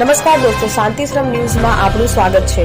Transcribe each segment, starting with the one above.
નમસ્કાર દોસ્તો શાંતિશ્રમ ન્યૂઝમાં આપનું સ્વાગત છે.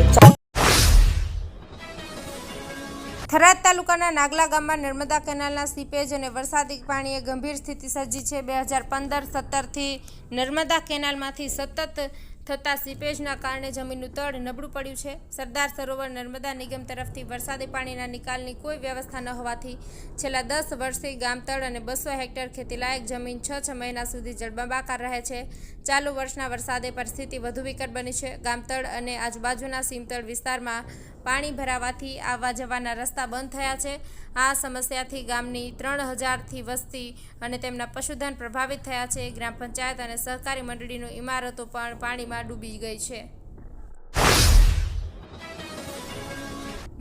થરાદ તાલુકાના નાગલા ગામમાં નર્મદા કેનાલના સીપેજ અને વરસાદી પાણીએ ગંભીર સ્થિતિ સર્જી છે. બે હજાર પંદર સત્તરથી નર્મદા કેનાલમાંથી સતત થતા સીપેજના કારણે જમીનનું તળ નબળું પડ્યું છે. સરદાર સરોવર નર્મદા નિગમ તરફથી વરસાદી પાણીના નિકાલની કોઈ વ્યવસ્થા ન હોવાથી છેલ્લા દસ વર્ષથી ગામતળ અને બસો હેક્ટર ખેતીલાયક જમીન છ છ મહિના સુધી જળબંબાકાર રહે છે. ચાલુ વર્ષના વરસાદે પરિસ્થિતિ વધુ વિકટ બની છે. ગામતળ અને આજુબાજુના સીમતળ વિસ્તારમાં પાણી ભરાવાથી આવવા જવાના રસ્તા બંધ થયા છે. આ સમસ્યાથી ગામની ત્રણ હજારથી વસ્તી અને તેમના પશુધન પ્રભાવિત થયા છે. ગ્રામ પંચાયત અને સહકારી મંડળીની ઇમારતો પણ પાણીમાં ડૂબી ગઈ છે.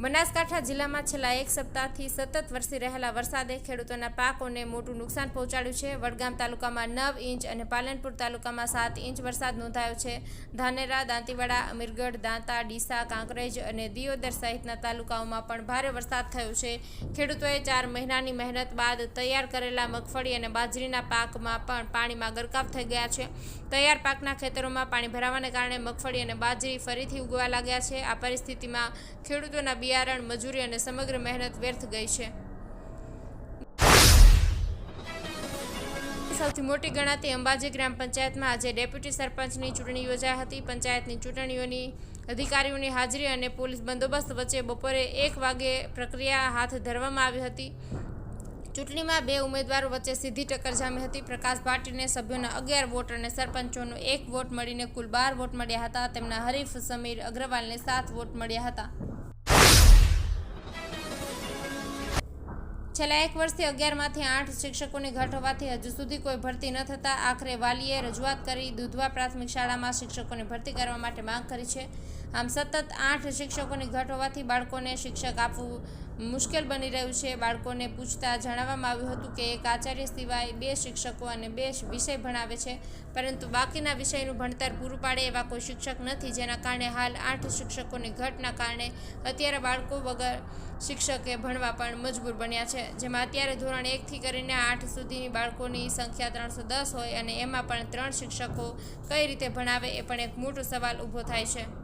બનાસકાંઠા જિલ્લામાં છેલ્લા એક સપ્તાહથી સતત વરસી રહેલા વરસાદે ખેડૂતોના પાકોને મોટું નુકસાન પહોંચાડ્યું છે. વડગામ તાલુકામાં નવ ઇંચ અને પાલનપુર તાલુકામાં સાત ઇંચ વરસાદ નોંધાયો છે. ધાનેરા, દાંતીવાડા, અમીરગઢ, દાંતા, ડીસા, કાંકરેજ અને દિયોદર સહિતના તાલુકાઓમાં પણ ભારે વરસાદ થયો છે. ખેડૂતોએ ચાર મહિનાની મહેનત બાદ તૈયાર કરેલા મગફળી અને બાજરીના પાકમાં પણ પાણીમાં ગરકાવ થઈ ગયા છે. તૈયાર પાકના ખેતરોમાં પાણી ભરાવાને કારણે મગફળી અને બાજરી ફરીથી ઉગવા લાગ્યા છે. આ પરિસ્થિતિમાં ખેડૂતોના બિયારણ મજૂરી અને સમગ્ર મહેનત વ્યર્થ ગઈ છે. સૌથી મોટી ગણાતી અંબાજી ગ્રામ પંચાયતમાં આજે ડેપ્યુટી સરપંચની ચૂંટણી યોજાઈ હતી. પંચાયતની ચૂંટણીઓની અધિકારીઓની હાજરી અને પોલીસ બંદોબસ્ત વચ્ચે બપોરે એક વાગે પ્રક્રિયા હાથ ધરવામાં આવી હતી. ચૂંટણીમાં બે ઉમેદવારો વચ્ચે સીધી ટક્કર જામી હતી. પ્રકાશ ભાટીને સભ્યોના અગિયાર વોટ અને સરપંચોનો એક વોટ મળીને કુલ બાર વોટ મળ્યા હતા. તેમના હરીફ સમીર અગ્રવાલને સાત વોટ મળ્યા હતા. છેલ્લા એક વર્ષથી અગિયારમાંથી આઠ શિક્ષકોની ઘટ હોવાથી હજુ સુધી કોઈ ભરતી ન થતાં આખરે વાલીએ રજૂઆત કરી દુધવા પ્રાથમિક શાળામાં શિક્ષકોની ભરતી કરવા માટે માંગ કરી છે. આમ સતત આઠ શિક્ષકોની ઘટ હોવાથી બાળકોને શિક્ષક આપવું મુશ્કેલ બની રહ્યું છે. બાળકોને પૂછતા જણાવવામાં આવ્યું હતું કે એક આચાર્ય સિવાય બે શિક્ષકો અને બે વિષય ભણાવે છે. પરંતુ બાકીના વિષયનું ભણતર પૂરું પાડે એવા કોઈ શિક્ષક નથી. જેના કારણે હાલ આઠ શિક્ષકોની ઘટના કારણે અત્યારે બાળકો વગર શિક્ષકે ભણવા પણ મજબૂર બન્યા છે. જેમાં અત્યારે ધોરણ એકથી કરીને આઠ સુધીની બાળકોની સંખ્યા ત્રણસો દસ હોય અને એમાં પણ ત્રણ શિક્ષકો કઈ રીતે ભણાવે એ પણ એક મોટો સવાલ ઊભો થાય છે.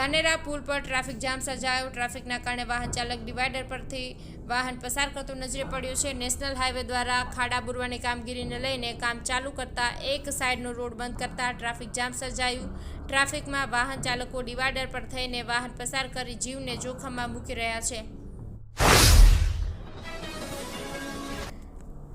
Dhanera પુલ પર ટ્રાફિક જામ સર્જાયો. ટ્રાફિકના કારણે વાહન ચાલક ડિવાઈડર પરથી વાહન પસાર કરતો નજરે પડ્યો છે. નેશનલ હાઈવે દ્વારા ખાડા બુરવાની કામગીરીને લઈને કામ ચાલુ કરતા એક સાઈડનો રોડ બંધ કરતા ટ્રાફિક જામ સર્જાયું. ટ્રાફિકમાં વાહન ચાલકો ડિવાઈડર પર થઈને વાહન પસાર કરી જીવને જોખમમાં મૂકી રહ્યા છે.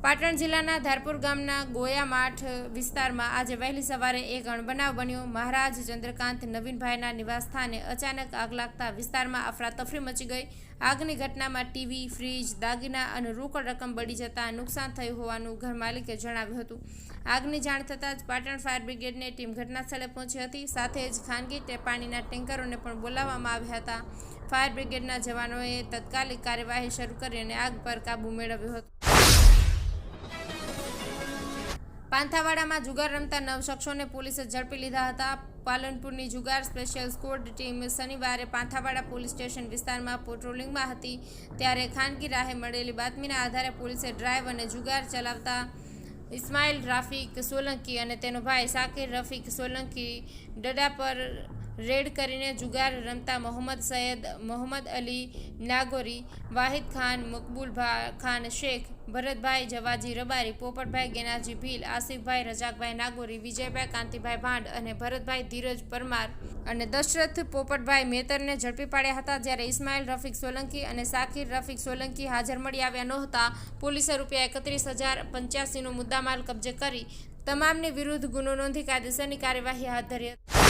પાટણ જિલ્લાના ધારપુર ગામના ગોયામાઠ વિસ્તારમાં આજે વહેલી સવારે એક અણબનાવ બન્યો. મહારાજ ચંદ્રકાંત નવીનભાઈના નિવાસસ્થાને અચાનક આગ લાગતા વિસ્તારમાં અફરાતફરી મચી ગઈ. આગની ઘટનામાં ટીવી, ફ્રીજ, દાગીના અને રોકડ રકમ બળી જતા નુકસાન થયું હોવાનું ઘર માલિકે જણાવ્યું હતું. આગની જાણ થતાં જ પાટણ ફાયર બ્રિગેડની ટીમ ઘટનાસ્થળે પહોંચી હતી. સાથે જ ખાનગી પાણીના ટેન્કરોને પણ બોલાવવામાં આવ્યા હતા. ફાયર બ્રિગેડના જવાનોએ તત્કાલિક કાર્યવાહી શરૂ કરી અને આગ પર કાબૂ મેળવ્યો હતો. પાંથાવાડામાં જુગાર રમતા નવ શખ્સોને પોલીસે ઝડપી લીધા હતા. પાલનપુરની જુગાર સ્પેશિયલ સ્કોડ ટીમ શનિવારે પાંથાવાડા પોલીસ સ્ટેશન વિસ્તારમાં પેટ્રોલિંગમાં હતી. ત્યારે ખાનગી રાહે મળેલી બાતમીના આધારે પોલીસે ડ્રાઈવ અને જુગાર ચલાવતા ઇસ્માઇલ રાફિક સોલંકી અને તેનો ભાઈ સાકિર રફીક સોલંકી ડડા પર રેડ કરીને જુગાર રમતા મોહમ્મદ સૈયદ મોહમ્મદ અલી નાગોરી, વાહિદ ખાન મકબૂલભા ખાન શેખ, ભરતભાઈ જવાજી, રબારી, પોપટભાઈ ગેનાજી, ભીલ, આસિફભાઈ રજાકભાઈ નાગોરી, વિજયભાઈ, કાંતિભાઈ ભાંડ અને ભરતભાઈ ધીરજ પરમાર અને દશરથ, પોપટભાઈ મેતરને ઝડપી પાડ્યા હતા જ્યારે ઇસ્માઇલ રફીક સોલંકી અને સાકિર રફીક સોલંકી હાજર મળી આવ્યા નહોતા. પોલીસે રૂપિયા એકત્રીસ હજાર પંચ્યાસીનો મુદ્દામાલ કબજે કરી તમામની વિરુદ્ધ ગુનો નોંધી કાયદેસરની કાર્યવાહી હાથ ધરી હતી.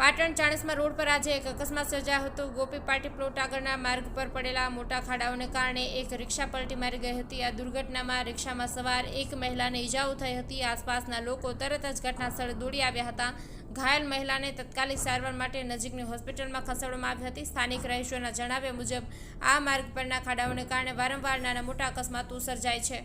પાટણ ચાણસ્મા રોડ પર આજે એક અકસ્માત સર્જાયો હતો. ગોપી પાર્ટી પ્લોટ આગળના માર્ગ પર પડેલા મોટા ખાડાઓને કારણે એક રિક્ષા પલટી મારી ગઈ હતી. આ દુર્ઘટનામાં રિક્ષામાં સવાર એક મહિલાને ઈજાઓ થઈ હતી. આસપાસના લોકો તરત જ ઘટના સ્થળે દોડી આવ્યા હતા. ઘાયલ મહિલાને તત્કાલિક સારવાર માટે નજીકની હોસ્પિટલમાં ખસેડવામાં આવી હતી. સ્થાનિક રહીશોના જણાવ્યા મુજબ, આ માર્ગ પરના ખાડાઓને કારણે વારંવાર નાના મોટા અકસ્માતો સર્જાય છે.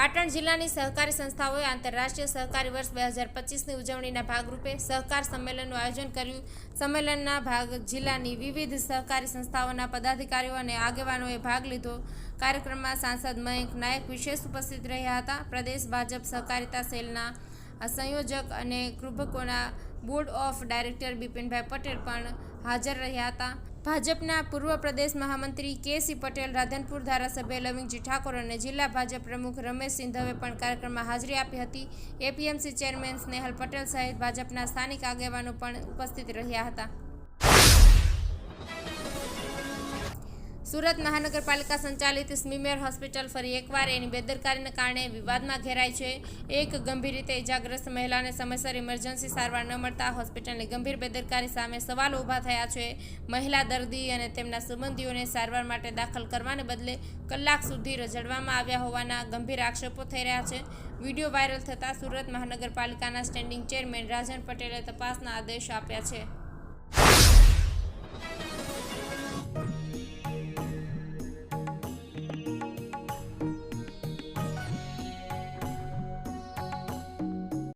પાટણ જિલ્લાની સહકારી સંસ્થાઓએ આંતરરાષ્ટ્રીય સહકારી વર્ષ બે હજાર પચીસની ઉજવણીના ભાગરૂપે સહકાર સંમેલનનું આયોજન કર્યું. સંમેલનના ભાગ જિલ્લાની વિવિધ સહકારી સંસ્થાઓના પદાધિકારીઓ અને આગેવાનોએ ભાગ લીધો. કાર્યક્રમમાં સાંસદ મયંક નાયક વિશેષ ઉપસ્થિત રહ્યા હતા. પ્રદેશ ભાજપ સહકારિતા સેલના સંયોજક અને કૃભકોના board of director Bipinbhai Patel પણ હાજર રહ્યા હતા. ભાજપના પૂર્વ પ્રદેશ મહામંત્રી કે સી પટેલ, રાધનપુર ધારાસભ્ય લવિંગજી ઠાકોર અને જિલ્લા ભાજપ પ્રમુખ રમેશ સિંધવે પણ કાર્યક્રમમાં હાજરી આપી હતી. એપીએમસી ચેરમેન સ્નેહલ પટેલ સહિત ભાજપના સ્થાનિક આગેવાનો પણ ઉપસ્થિત રહ્યા હતા. સુરત મહાનગરપાલિકા સંચાલિત સ્મીમેર હોસ્પિટલ ફરી એકવાર એની બેદરકારીને કારણે વિવાદમાં ઘેરાય છે. એક ગંભીર રીતે ઇજાગ્રસ્ત મહિલાને સમયસર ઇમરજન્સી સારવાર ન મળતા હોસ્પિટલની ગંભીર બેદરકારી સામે સવાલ ઊભા થયા છે. મહિલા દર્દી અને તેમના સંબંધીઓને સારવાર માટે દાખલ કરવાને બદલે કલાક સુધી રજડવામાં આવ્યા હોવાના ગંભીર આક્ષેપો થઈ રહ્યા છે. વીડિયો વાયરલ થતાં સુરત મહાનગરપાલિકાના સ્ટેન્ડિંગ ચેરમેન રાજન પટેલે તપાસના આદેશ આપ્યા છે.